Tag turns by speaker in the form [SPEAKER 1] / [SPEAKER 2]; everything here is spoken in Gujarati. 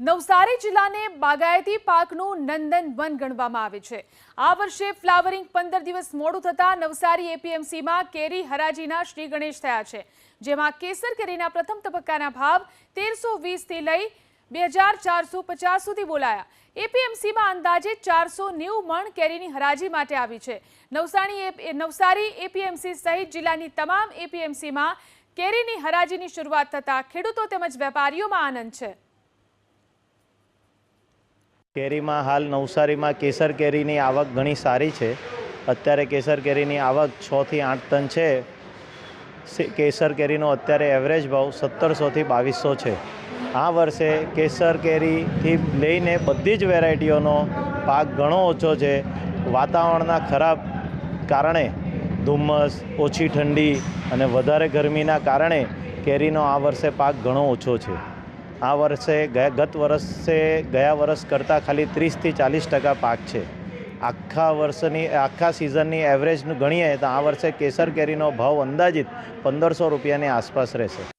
[SPEAKER 1] નવસારી જિલ્લાને બાગાયતી પાકનું નંદન વન ગણવામાં આવે છે. આ વર્ષે ફ્લાવરિંગ પંદર દિવસ મોડું થતાં નવસારી એપીએમસીમાં કેરી હરાજીના શ્રી ગણેશ થયા છે. જેમાં કેસર કેરીના પ્રથમ તબક્કાના ભાવ તેરસો વીસથી લઈ બે હજાર ચારસો પચાસ સુધી બોલાયા. એપીએમસીમાં અંદાજે ચારસો નેવું મણ કેરીની હરાજી માટે આવી છે. નવસારી નવસારી એપીએમસી સહિત જિલ્લાની તમામ એપીએમસીમાં કેરીની હરાજીની શરૂઆત થતાં ખેડૂતો તેમજ વેપારીઓમાં આનંદ છે.
[SPEAKER 2] કેરીમાં હાલ નવસારીમાં કેસર કેરીની આવક ઘણી સારી છે. અત્યારે કેસર કેરીની આવક છથી આઠ ટન છે. કેસર કેરીનો અત્યારે એવરેજ ભાવ સત્તરસોથી બાવીસો છે. આ વર્ષે કેસર કેરીથી લઈને બધી જ વેરાયટીઓનો પાક ઘણો ઓછો છે. વાતાવરણના ખરાબ કારણે ધુમ્મસ, ઓછી ઠંડી અને વધારે ગરમીના કારણે કેરીનો આ વર્ષે પાક ઘણો ઓછો છે. આ વર્ષે ગયા ગત વર્ષે ગયા વર્ષ કરતાં ખાલી ત્રીસથી ચાલીસ ટકા પાક છે. આખા વર્ષની આખા સિઝનની એવરેજનું ગણીએ તો આ વર્ષે કેસર કેરીનો ભાવ અંદાજિત પંદરસો રૂપિયાની આસપાસ રહેશે.